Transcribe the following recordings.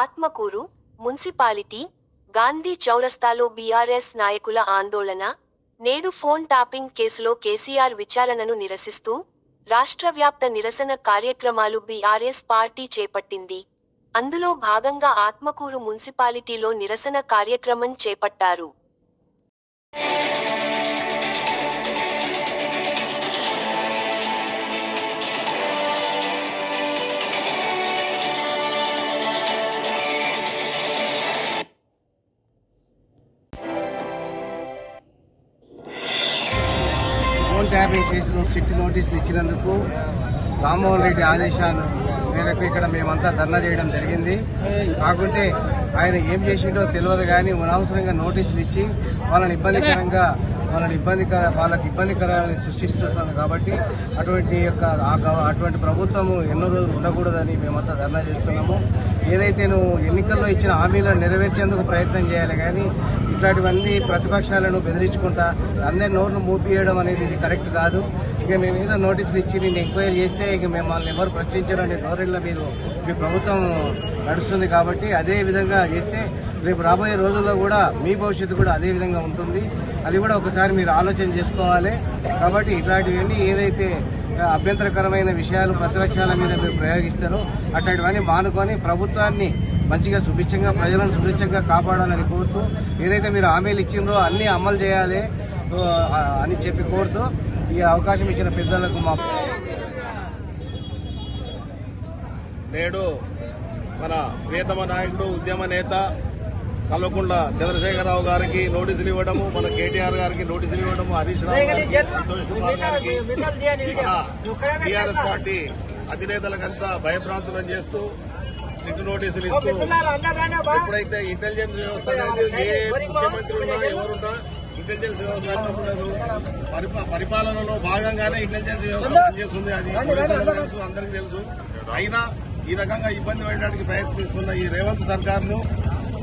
Atmakur municipality Gandhi చౌరస్తాలో BRS నాయకుల ఆందోళన నేడు ఫోన్ టాపింగ్ కేసులో కేసీఆర్ విచారణను నిరసిస్తూ రాష్ట్ర వ్యాప్త నిరసన కార్యక్రమాలు బీఆర్ఎస్ పార్టీ చేపట్టింది. అందులో భాగంగా ఆత్మకూరు మున్సిపాలిటీలో నిరసన కార్యక్రమం చేపట్టారు. ఫోన్ ట్యాపింగ్ కేసులు చిట్టి నోటీసులు ఇచ్చినందుకు రామ్మోహన్ రెడ్డి ఆదేశాలు మేరకు ఇక్కడ మేమంతా ధర్నా చేయడం జరిగింది. కాకుంటే ఆయన ఏం చేసిండో తెలియదు కానీ అనవసరంగా నోటీసులు ఇచ్చి వాళ్ళని ఇబ్బందికరంగా వాళ్ళని ఇబ్బందికర వాళ్ళకి ఇబ్బందికరాన్ని సృష్టిస్తున్నాను కాబట్టి అటువంటి యొక్క అటువంటి ప్రభుత్వము ఎన్నో రోజులు ఉండకూడదని మేమంతా ధర్నా చేస్తున్నాము. ఏదైతే నువ్వు ఎన్నికల్లో ఇచ్చిన హామీలను నెరవేర్చేందుకు ప్రయత్నం చేయాలి కానీ ఇట్లాంటివన్నీ ప్రతిపక్షాలను బెదిరించుకుంటా అందరి నోర్లు మూపియడం అనేది ఇది కరెక్ట్ కాదు. ఇక మేము ఏదో నోటీసులు ఇచ్చి నేను ఎంక్వైరీ చేస్తే ఇక మిమ్మల్ని ఎవరు ప్రశ్నించరు అనే ధోరణిలో మీరు మీ ప్రభుత్వం నడుస్తుంది కాబట్టి అదే విధంగా చేస్తే రేపు రాబోయే రోజుల్లో కూడా మీ భవిష్యత్తు కూడా అదే విధంగా ఉంటుంది. అది కూడా ఒకసారి మీరు ఆలోచన చేసుకోవాలి. కాబట్టి ఇట్లాంటివన్నీ ఏదైతే అభ్యంతరకరమైన విషయాలు ప్రతిపక్షాల మీద మీరు ప్రయోగిస్తారో అట్లాంటివన్నీ మానుకొని ప్రభుత్వాన్ని మంచిగా సుభిక్షంగా ప్రజలను సుభిక్షంగా కాపాడాలని కోరుతూ ఏదైతే మీరు హామీలు ఇచ్చిండ్రో అన్నీ అమలు చేయాలి అని చెప్పి కోరుతూ ఈ అవకాశం ఇచ్చిన పెద్దలకు మా నేడు మన ప్రియతమ నాయకుడు ఉద్యమ నేత కల్వకుంట్ల చంద్రశేఖరరావు గారికి నోటీసులు ఇవ్వడము మన కేటీఆర్ గారికి నోటీసులు ఇవ్వడము హరీష్ రావు గారికి సంతోష్ కుమార్ గారికి టీఆర్ఎస్ పార్టీ అధినేతలకంతా భయభ్రాంతులను చేస్తూ సిట్టు నోటీసులు ఇస్తూ ఎప్పుడైతే ఇంటెలిజెన్స్ వ్యవస్థ అనేది ఏ ముఖ్యమంత్రి ఉన్నా ఎవరున్నా ఇంటెలిజెన్స్ వ్యవస్థ ఉండదు పరిపా- పరిపాలనలో భాగంగానే ఇంటెలిజెన్స్ వ్యవస్థ పనిచేస్తుంది. అది తెలుసు? అందరికీ తెలుసు. అయినా ఈ రకంగా ఇబ్బంది పెట్టడానికి ప్రయత్నిస్తున్న ఈ రేవంత్ సర్కార్ను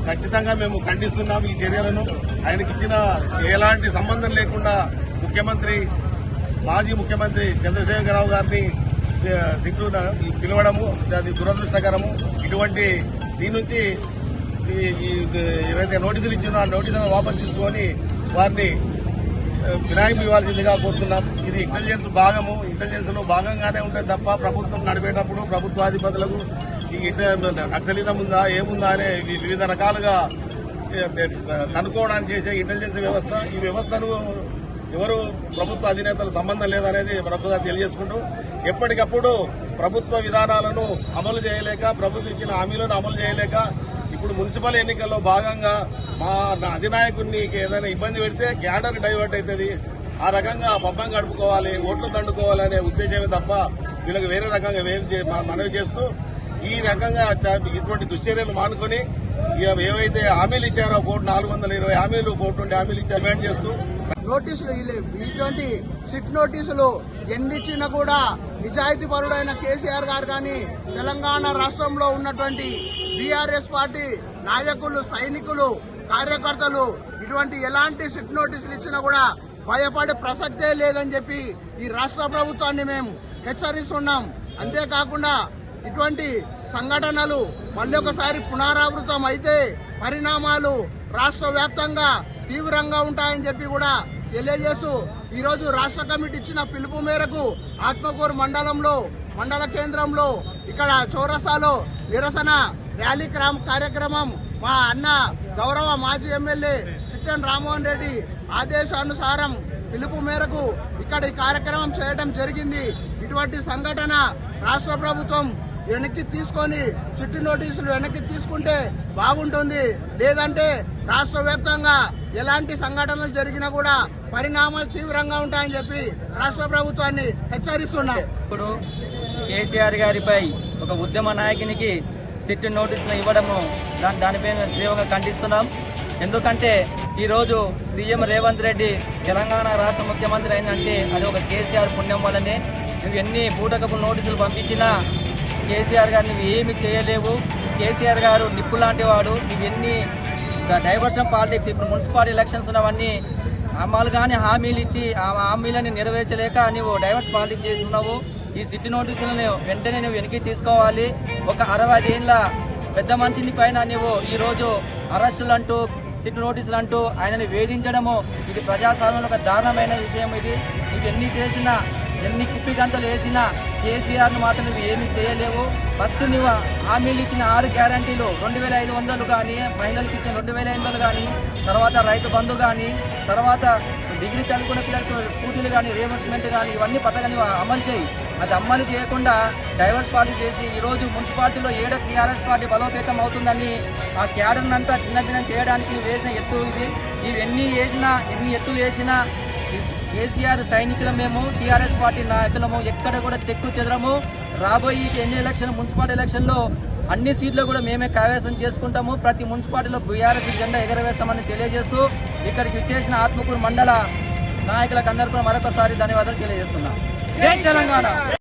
ఖచ్చితంగా మేము ఖండిస్తున్నాం ఈ చర్యలను. ఆయనకి ఇచ్చిన ఎలాంటి సంబంధం లేకుండా ముఖ్యమంత్రి మాజీ ముఖ్యమంత్రి చంద్రశేఖరరావు గారిని సిట్టు పిలవడము అది దురదృష్టకరము. ఇటువంటి దీని నుంచి ఏవైతే నోటీసులు ఇచ్చినో నోటీసులను వాపసు తీసుకొని వారిని ఆ, ఫిరాయింపు ఇవ్వాల్సిందిగా కోరుతున్నాం. ఇది ఇంటెలిజెన్స్ భాగము. ఇంటెలిజెన్స్లో భాగంగానే ఉంటే తప్ప ప్రభుత్వం నడిపేటప్పుడు ప్రభుత్వాధిపతులకు ఈ నక్సలిజం ఉందా ఏముందా అనే వివిధ రకాలుగా కనుక్కోవడానికి చేసే ఇంటెలిజెన్స్ వ్యవస్థ. ఈ వ్యవస్థను ఎవరు ప్రభుత్వ అధినేతలు సంబంధం లేదనేది ప్రభుత్వం తెలియజేసుకుంటూ ఎప్పటికప్పుడు ప్రభుత్వ విధానాలను అమలు చేయలేక ప్రభుత్వం ఇచ్చిన హామీలను అమలు చేయలేక ఇప్పుడు మున్సిపల్ ఎన్నికల్లో భాగంగా మా నా అధినాయకుడిని ఏదైనా ఇబ్బంది పెడితే క్యాడర్ డైవర్ట్ అవుతుంది. ఆ రకంగా పబ్బం గడుపుకోవాలి ఓట్లు దండుకోవాలనే ఉద్దేశమే తప్ప వీళ్ళకి వేరే రకంగా వేరే మనవి చేస్తూ ఈ రకంగా ఇటువంటి దుశ్చర్యలు మానుకొని ఇక ఏవైతే హామీలు ఇచ్చారో కోటి నాలుగు వందల ఇరవై హామీలు కోటి నుండి హామీలు ఇచ్చారు డిమాండ్ చేస్తూ నోటీసులు ఇటువంటి సిట్ నోటీసులు ఎన్నిచ్చినా కూడా నిజాయితీ పరుడైన కేసీఆర్ గారు కానీ తెలంగాణ రాష్ట్రంలో ఉన్నటువంటి బీఆర్ఎస్ పార్టీ నాయకులు సైనికులు కార్యకర్తలు ఇటువంటి ఎలాంటి సిట్ నోటీసులు ఇచ్చినా కూడా భయపడే ప్రసక్తే లేదని చెప్పి ఈ రాష్ట్ర ప్రభుత్వాన్ని మేము హెచ్చరిస్తున్నాం. అంతేకాకుండా ఇటువంటి సంఘటనలు మళ్ళీ ఒకసారి పునరావృతం అయితే పరిణామాలు రాష్ట్ర వ్యాప్తంగా తీవ్రంగా ఉంటాయని చెప్పి కూడా తెలియజేస్తూ ఈరోజు రాష్ట్ర కమిటీ ఇచ్చిన పిలుపు మేరకు ఆత్మకూరు మండలంలో మండల కేంద్రంలో ఇక్కడ చౌరసాలో నిరసన ర్యాలీ కార్యక్రమం మా అన్న గౌరవ మాజీ ఎమ్మెల్యే చిట్టన్ రామ్మోహన్ రెడ్డి ఆదేశానుసారం పిలుపు మేరకు ఇక్కడ ఈ కార్యక్రమం చేయడం జరిగింది. ఇటువంటి సంఘటన రాష్ట్ర ప్రభుత్వం వెనక్కి తీసుకొని సిట్టి నోటీసులు వెనక్కి తీసుకుంటే బాగుంటుంది. లేదంటే రాష్ట్ర ఎలాంటి సంఘటనలు జరిగినా కూడా పరిణామాలు తీవ్రంగా ఉంటాయని చెప్పి రాష్ట్ర ప్రభుత్వాన్ని హెచ్చరిస్తున్నాం. ఇప్పుడు కేసీఆర్ గారిపై ఒక ఉద్యమ నాయకునికి సిట్ నోటీసులు ఇవ్వడము దాని దానిపై తీవ్రంగా ఖండిస్తున్నాం. ఎందుకంటే ఈరోజు సీఎం రేవంత్ రెడ్డి తెలంగాణ రాష్ట్ర ముఖ్యమంత్రి అయిందంటే అది ఒక కేసీఆర్ పుణ్యం వల్లనే. నువ్వు ఎన్ని బూటకపు నోటీసులు పంపించినా కేసీఆర్ గారు నువ్వు ఏమి చేయలేవు. కేసీఆర్ గారు నిప్పు లాంటి వాడు. నువ్వు ఎన్ని డైవర్షన్ పాలిటిక్స్ ఇప్పుడు మున్సిపాలిటీ ఎలక్షన్స్ ఉన్నవన్నీ అమ్మాలు కానీ హామీలు ఇచ్చి ఆ హామీలని నెరవేర్చలేక నువ్వు డైవర్స్ పాలిటిక్స్ చేస్తున్నావు. ఈ సిటీ నోటీసులను వెంటనే నువ్వు వెనక్కి తీసుకోవాలి. ఒక అరవై ఏళ్ళ పెద్ద మనిషిని పైన నువ్వు ఈరోజు అరెస్టులు అంటూ సిటీ నోటీసులు అంటూ ఆయనని వేధించడము ఇది ప్రజాస్వామ్యంలో ఒక దారుణమైన విషయం ఇది. నువ్వు ఎన్ని చేసినా ఎన్ని కుప్పి గంటలు వేసినా కేసీఆర్ను మాత్రం నువ్వు ఏమీ చేయలేవు. ఫస్ట్ నువ్వు హామీలు ఇచ్చిన ఆరు గ్యారంటీలు రెండు వేల ఐదు వందలు కానీ మహిళలకు ఇచ్చిన రెండు వేల ఐదు వందలు కానీ తర్వాత రైతు బంధు కానీ తర్వాత డిగ్రీ చదువుకున్న పిల్లలకు స్కూటీలు కానీ రియంబర్స్మెంట్ కానీ ఇవన్నీ పథకాన్ని అమలు చేయి. అది అమలు చేయకుండా డైవర్స్ పార్టీ చేసి ఈరోజు మున్సిపాలిటీలో ఏడో టీఆర్ఎస్ పార్టీ బలోపేతం అవుతుందని ఆ క్యాడర్ని అంతా చిన్నభిన్నం చేయడానికి వేసిన ఎత్తు ఇది. ఇవన్నీ వేసినా ఎన్ని ఎత్తులు వేసినా కేసీఆర్ సైనికుల మేము టీఆర్ఎస్ పార్టీ నాయకులము ఎక్కడ కూడా చెక్కు చెదరము. రాబోయే ఎన్ని ఎలక్షన్ మున్సిపాలిటీ ఎలక్షన్లో అన్ని సీట్లు కూడా మేమే కైవేశం చేసుకుంటాము. ప్రతి మున్సిపాలిటీలో బీఆర్ఎస్ జెండా ఎగరవేస్తామని తెలియజేస్తూ ఇక్కడికి విచ్చేసిన ఆత్మకూరు మండల నాయకులకు అందరికీ కూడా మరొకసారి ధన్యవాదాలు తెలియజేస్తున్నాం. జై తెలంగాణ!